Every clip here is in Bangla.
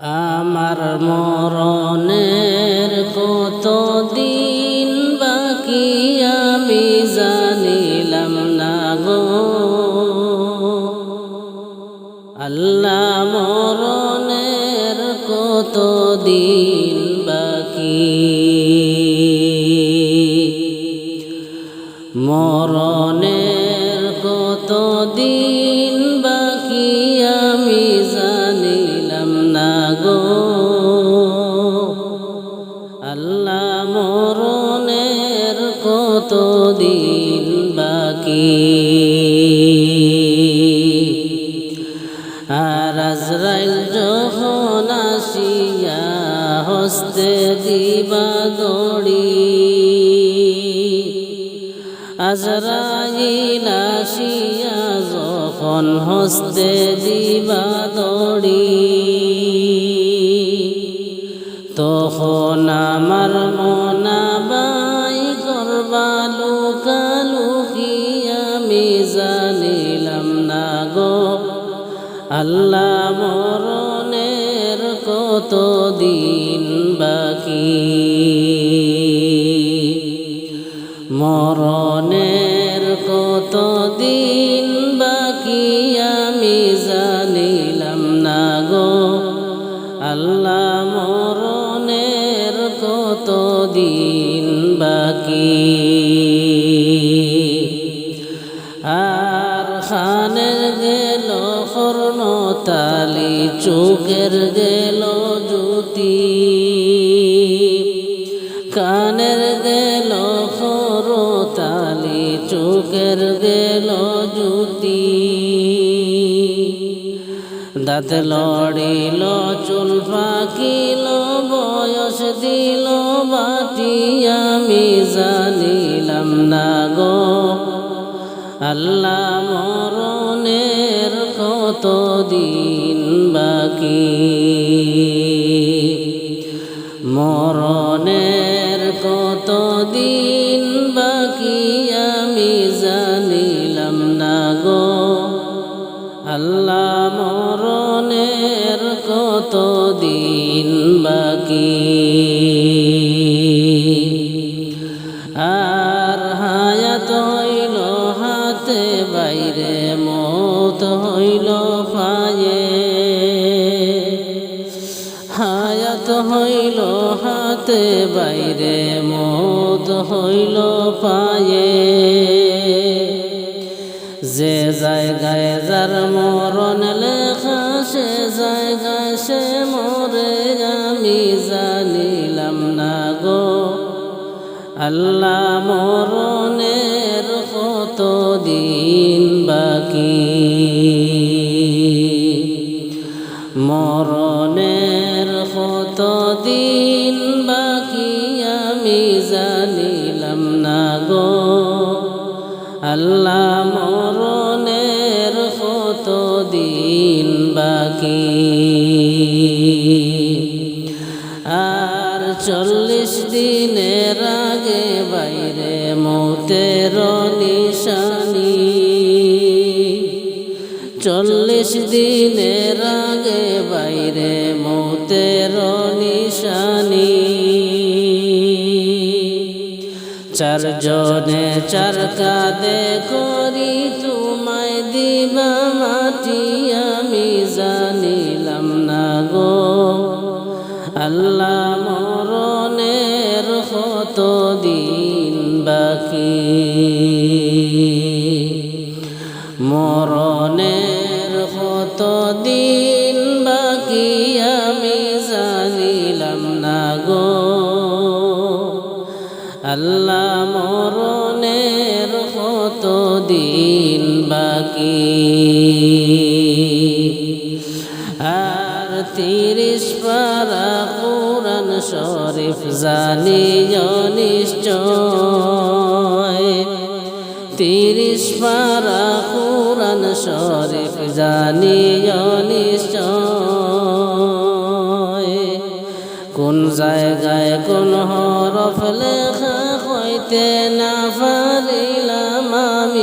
আমার মরণের কত আজরাইল যখন হস্তে দিবা দড়ি, তখন আমার মনাবাই করবা লুকালুকি আমি জানিলাম, না গো, আল্লাহ মরণের কত দিন বাকি। মরণের আমি জানিলাম না গো। আল্লাহ মরণের কত দিন বাকি। আর খানের গেল কর্ণ তালি চোখের দাঁত লড়িল, চুল পাকিল বয়স দিল, বাটি আমি জানিলাম না গো। আল্লাহ মরণের কত দিন বাকি। মরণের কত দিন বাকি আমি জানিলাম না গো। আল্লাহ কত দিন বাকি? আর হায়াত হইল হাতে, বাইরে মত হইল পায়ে। হায়াত হইল হাতে, বাইরে মত হইল পায়ে। যে জায়গায় যার মরণ লেখা, সে জায়গায় সে মরে। আমি জানিলাম না গো, আল্লাহ মরণের কত দিন বাকি। মরণের কত দিন বাকি, আমি জানিলাম না গো, আল্লাহ চল্লিশ দিনের আগে বাইরে মৌতের নিশানি। চারজনে চার কাদে করি তোমায় দিবা মাটি, আমি জানিলাম না গো। আল্লাহ মরণের কত দিন বাকি? দিন বাকি। আর তিরিশ পারা কোরআন শরীফ জানিও নিশ্চয়। তিরিশ পারা কোরআন শরীফ জানি নিশ্চয়। কোন জায়গায় কোন হরফ লেখা হইতে না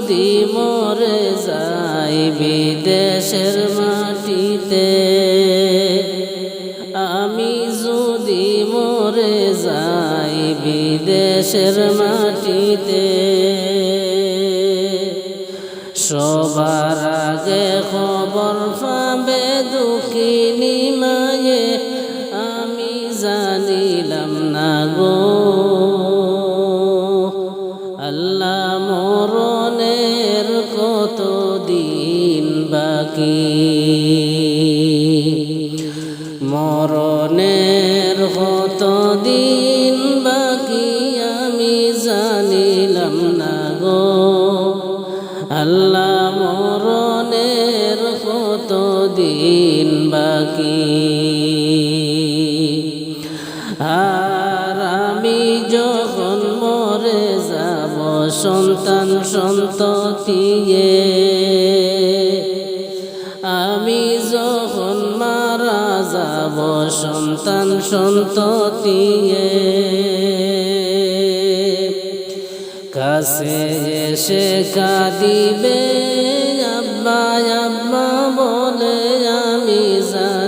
যদি মরে যাই বিদেশের মাটিতে আমি যদি মরে যাই বিদেশের মাটিতে আর আমি যখন মরে যাব, সন্তান সন্ততিয়ে। আমি যখন মারা যাব, সন্তান সন্ততিয়ে। কাছে এসে কাঁদিবে আব্বা আব্বা বলে আমি জানিলাম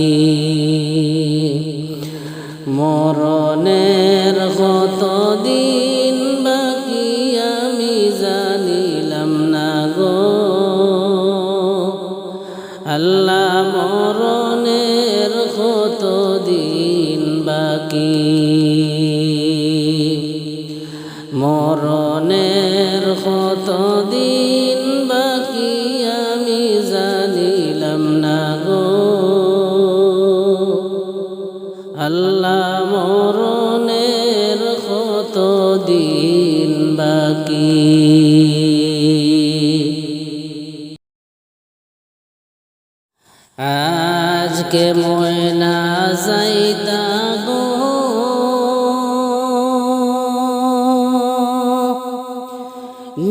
আজকে ময়না যাইতা গো।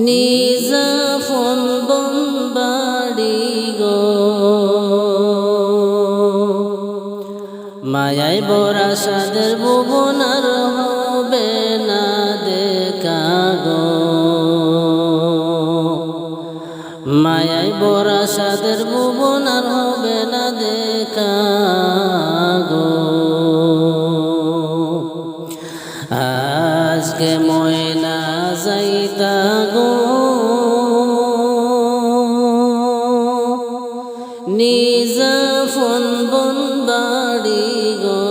নিজা ফোন বাড়ি গো। মায়াই বরা সাদের ভুবন আর হবে না দেখা গো। মায়াই বরা সাদের আজকে ময়না যাইতা গো। নিজা ফোন বন বাড়ি গো।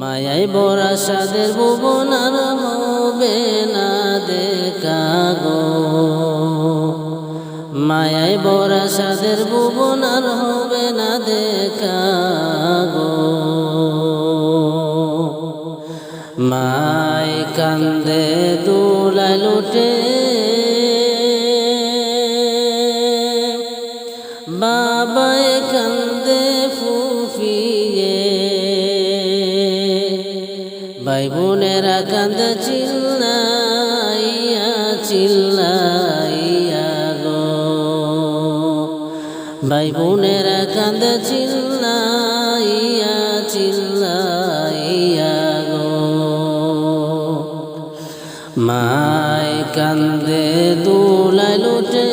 মায়াই বরা সাদের ভুবন আর হবে না দেখা গো। মায়াই বরা সাদের ভুবন আর হবে না দেখা মাই কান্দে দুলাই লুটে। বাবাই কান্দে, ফুফিয়ে। ভাই বোনেরা কান্দে, চিল্লাইয়া চিল্লাইয়া গো। ভাই বোনেরা কান্দে, চিল্লাইয়া মাই কান্দে দুলাই লুটে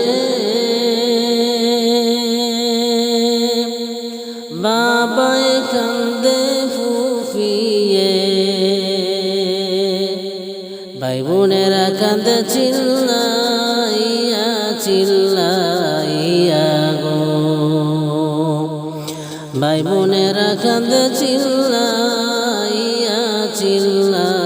বাবাই কান্দে ফুফিয়ে। ভাই বোনেরা কান্দে চিল্লাইয়া চিল্লাইয়া গো। ভাই বোনেরা কান্দে চিল্লাইয়া চিল্লাইয়া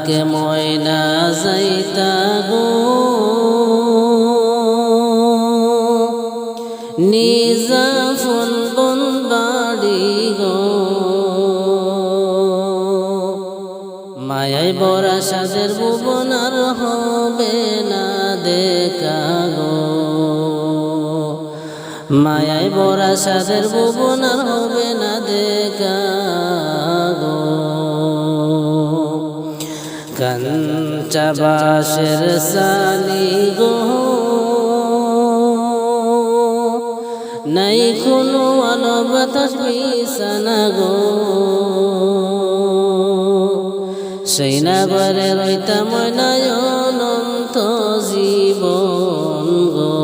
আজকে ময়না যাইতা গো। নিজা ফোন বন বাড়ি গো। মায়াই বরা সাজের ভুবন হবে না দেখা গো। মায়াই বরা সাজের ভুবন হবে না দেখা কাঞ্চা বাসের সালি গো। নাই কোনো বাতাস বিছানা গো। সেই নাগরে রইতাম নয়নন্ত জীবন গো।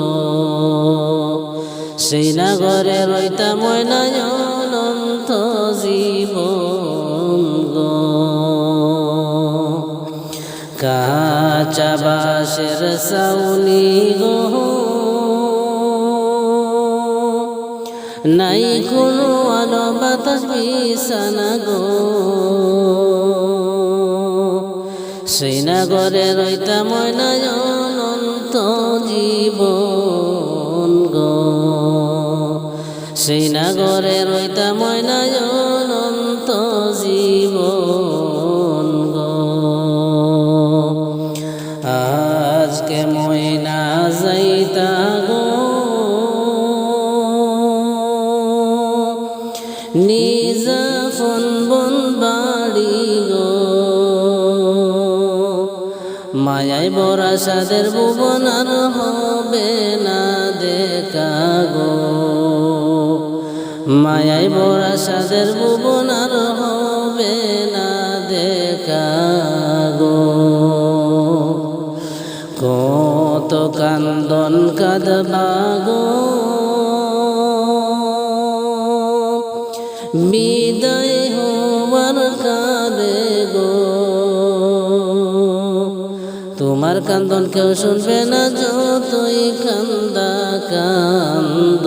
সেই নাগরে রইতাম নয়নন্ত সাউনি গো। নাই কোনো আলো বাতাস বিছানা গো। সেই নাগরে রইতাম নয়নন্ত জীবন গো। সেই নাগরে রইতাম নয়নন্ত মায়াই বরা সাদের ভুবন আর হবে না দেখা গো। মায়াই বরা সাদের ভুবন আর হবে না দেখা গো। কত কান্দন কাদবা গো। তোমার কান্দন কেউ শুনবে না যতই কান্দা কান্দ।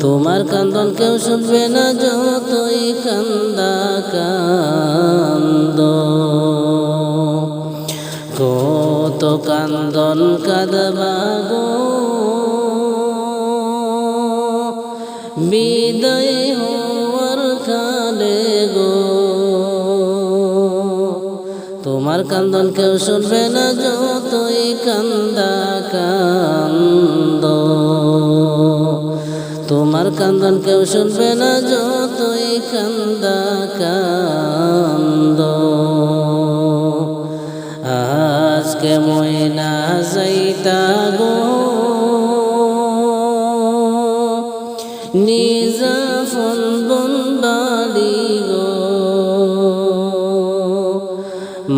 তোমার কান্দন কেউ শুনবে না যতই কান্দা কান্দ। কত কান্দন কাঁদবা গো। তোমার কান্দন কেউ শুনবে না যতই কান্দা কান্দ। তোমার কান্দন কেউ শুনবে না যতই কান্দা কান্দ। আজকে ময়না যাইতা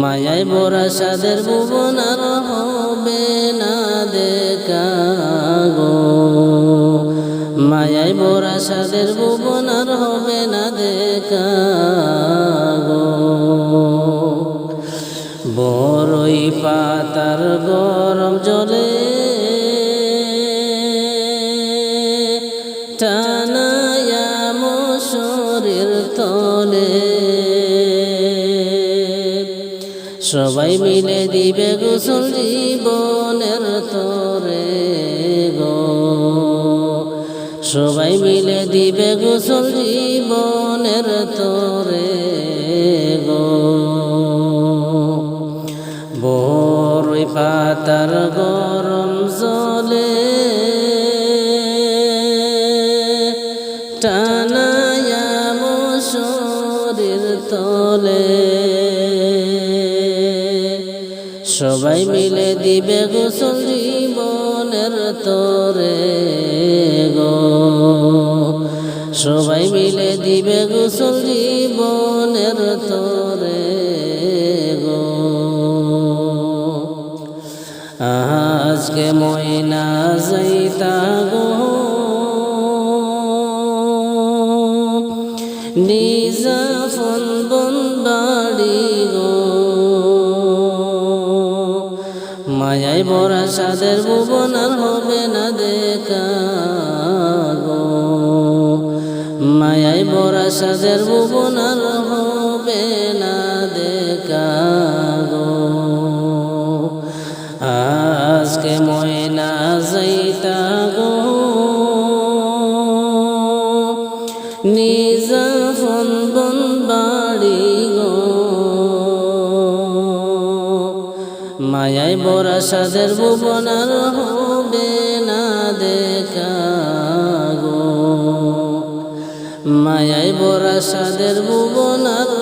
মায়াই বরা সাদের ভুবন আর হবে না দেখা গো। মায়াই বরা সাদের ভুবন আর হবে না দেখা গো। বড়ই পাতার গরম জলে টানায়া শরীর তলে সবাই মিলে দিবে গোসল জীবনের তরে গো। সবাই মিলে দিবে গোসল জীবনের তরে গো। বড়ই পাতার গরম জলে টানায়া শরীর তলে সবাই মিলে দিবে গোসল জীবনের তরে গো। সবাই মিলে দিবে গোসল জীবনের তরে গো। আজকে ময়না যাইতা গো। নিজা ফোন বন বাড়ি গো। মোরা সাদের ভুবন আর হবে না দেখা মায়াই মোরা সাদের ভুবন আর হবে না দেখা গো আজকে ময়না যাইতা গো। নিজ ফোন বাড়ি মায়াই বরা সাদের ভুবনার হবে না দেখা গো। মায়াই বরা সাদের ভুবন আর